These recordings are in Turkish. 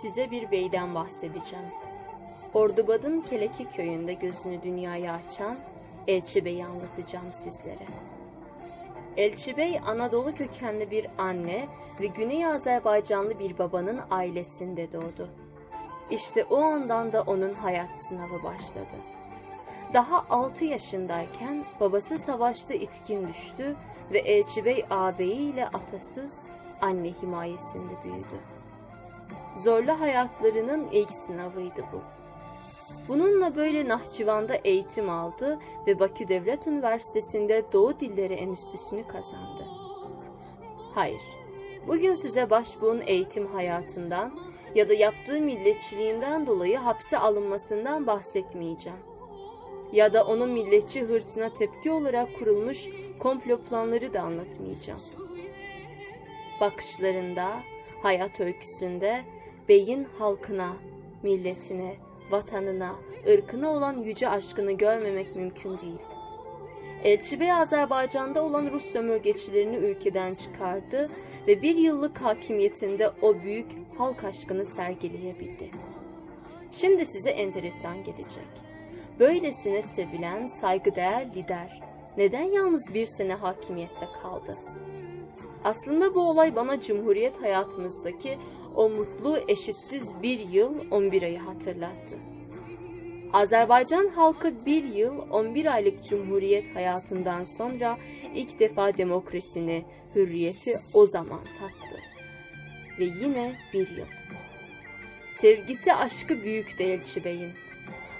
size bir beyden bahsedeceğim. Ordubad'ın Keleki köyünde gözünü dünyaya açan Elçi Bey'i anlatacağım sizlere. Elçi Bey Anadolu kökenli bir anne ve Güney Azerbaycanlı bir babanın ailesinde doğdu. İşte o andan da onun hayat sınavı başladı. Daha 6 yaşındayken babası savaşta itkin düştü ve Elçi Bey ağabeyiyle atasız anne himayesinde büyüdü. Zorlu hayatlarının ilk sınavıydı bu. Bununla böyle Nahçıvan'da eğitim aldı ve Bakü Devlet Üniversitesi'nde Doğu Dilleri Enstitüsü'nü kazandı. Hayır, bugün size başbuğun eğitim hayatından ya da yaptığı milletçiliğinden dolayı hapse alınmasından bahsetmeyeceğim. Ya da onun milletçi hırsına tepki olarak kurulmuş komplo planları da anlatmayacağım. Bakışlarında, hayat öyküsünde beyin halkına, milletine, vatanına, ırkına olan yüce aşkını görmemek mümkün değil. Elçi Bey Azerbaycan'da olan Rus sömürgecilerini ülkeden çıkardı ve bir yıllık hakimiyetinde o büyük halk aşkını sergileyebildi. Şimdi size enteresan gelecek. Böylesine sevilen saygıdeğer lider neden yalnız bir sene hakimiyette kaldı? Aslında bu olay bana Cumhuriyet hayatımızdaki o mutlu eşitsiz bir yıl 11 ayı hatırlattı. Azerbaycan halkı bir yıl 11 aylık cumhuriyet hayatından sonra ilk defa demokrasini, hürriyeti o zaman tattı. Ve yine bir yıl. Sevgisi aşkı büyük Elçi Bey'in.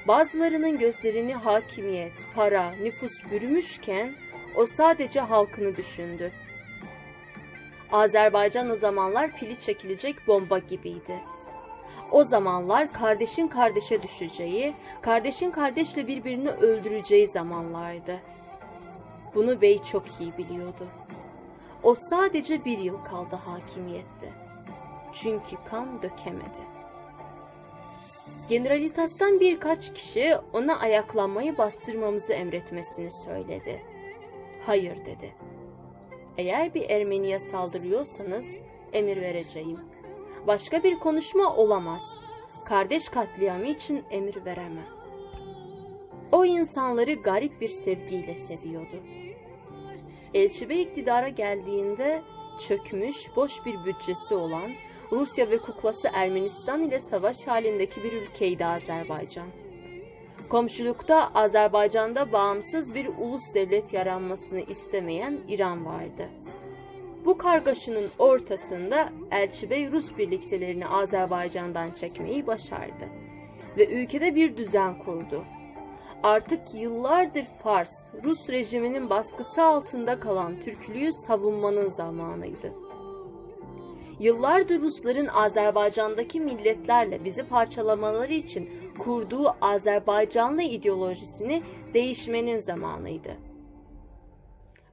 Bazılarının gözlerini hakimiyet, para, nüfus bürümüşken o sadece halkını düşündü. Azerbaycan o zamanlar pili çekilecek bomba gibiydi. O zamanlar kardeşin kardeşe düşeceği, kardeşin kardeşle birbirini öldüreceği zamanlardı. Bunu bey çok iyi biliyordu. O sadece bir yıl kaldı hakimiyette. Çünkü kan dökemedi. Generalitattan birkaç kişi ona ayaklanmayı bastırmamızı emretmesini söyledi. Hayır dedi. Eğer bir Ermeniye saldırıyorsanız emir vereceğim. Başka bir konuşma olamaz. Kardeş katliamı için emir veremem. O insanları garip bir sevgiyle seviyordu. Elçibe iktidara geldiğinde çökmüş, boş bir bütçesi olan Rusya ve kuklası Ermenistan ile savaş halindeki bir ülkeydi Azerbaycan. Komşulukta Azerbaycan'da bağımsız bir ulus devlet yaranmasını istemeyen İran vardı. Bu kargaşanın ortasında Elçibey Rus birliktelerini Azerbaycan'dan çekmeyi başardı ve ülkede bir düzen kurdu. Artık yıllardır Fars, Rus rejiminin baskısı altında kalan Türklüğü savunmanın zamanıydı. Yıllardır Rusların Azerbaycan'daki milletlerle bizi parçalamaları için kurduğu Azerbaycanlı ideolojisini değişmenin zamanıydı.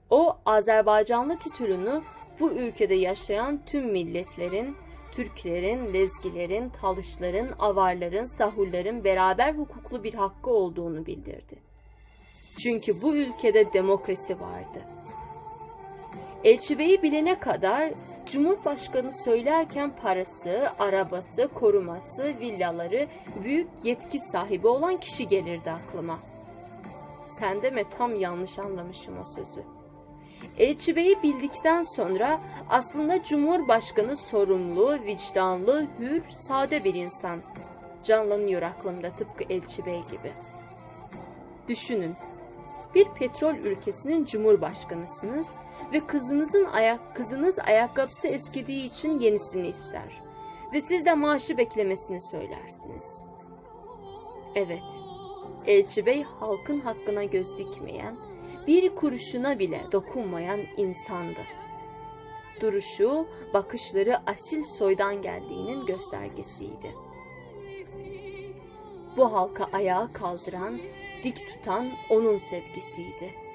O Azerbaycanlı titülünü bu ülkede yaşayan tüm milletlerin, Türklerin, Lezgilerin, Talışların, Avarların, Sahurların beraber hukuklu bir hakkı olduğunu bildirdi. Çünkü bu ülkede demokrasi vardı. Elçibeyi bilene kadar Cumhurbaşkanı söylerken parası, arabası, koruması, villaları, büyük yetki sahibi olan kişi gelirdi aklıma. Sen deme tam yanlış anlamışım o sözü. Elçi Bey'i bildikten sonra aslında Cumhurbaşkanı sorumlu, vicdanlı, hür, sade bir insan. Canlanıyor aklımda tıpkı Elçi Bey gibi. Düşünün, bir petrol ülkesinin cumhurbaşkanısınız ve kızınızın ayak kızınız ayakkabısı eskidiği için yenisini ister ve siz de maaşı beklemesini söylersiniz. Evet, Elçi Bey halkın hakkına göz dikmeyen, bir kuruşuna bile dokunmayan insandı. Duruşu, bakışları asil soydan geldiğinin göstergesiydi. Bu halka ayağa kaldıran, dik tutan onun sevgisiydi.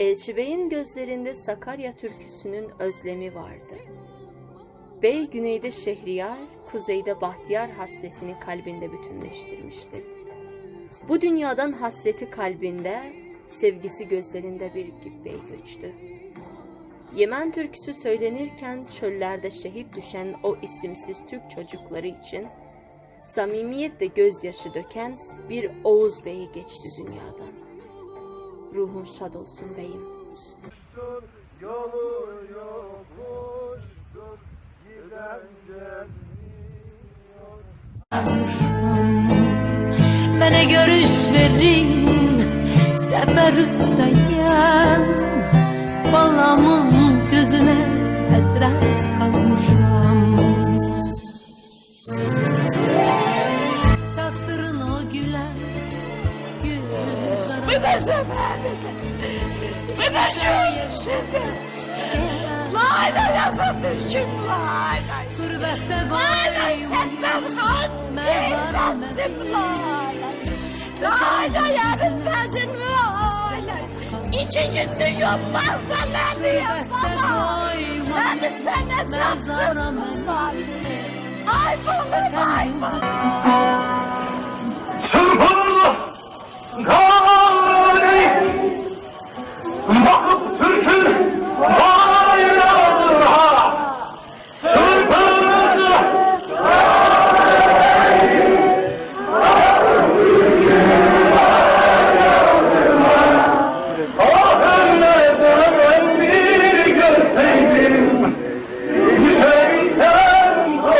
Elçi Bey'in gözlerinde Sakarya türküsünün özlemi vardı. Bey güneyde Şehriyar, kuzeyde Bahtiyar hasletini kalbinde bütünleştirmişti. Bu dünyadan hasreti kalbinde, sevgisi gözlerinde bir gibi göçtü. Yemen türküsü söylenirken çöllerde şehit düşen o isimsiz Türk çocukları için samimiyetle gözyaşı döken bir Oğuz Bey'i geçti dünyadan. Ruhun şad olsun beyim. Yolu görüş verin Sefer üsteyim Balamın gözüne şimdi Layla yapıldı şimdi layla Kurbette koyayım Mezarım Layla yarın dedin mi layla İçici dünya fazlalarını yapamam Ben sana taktım Ay bunu ay bunu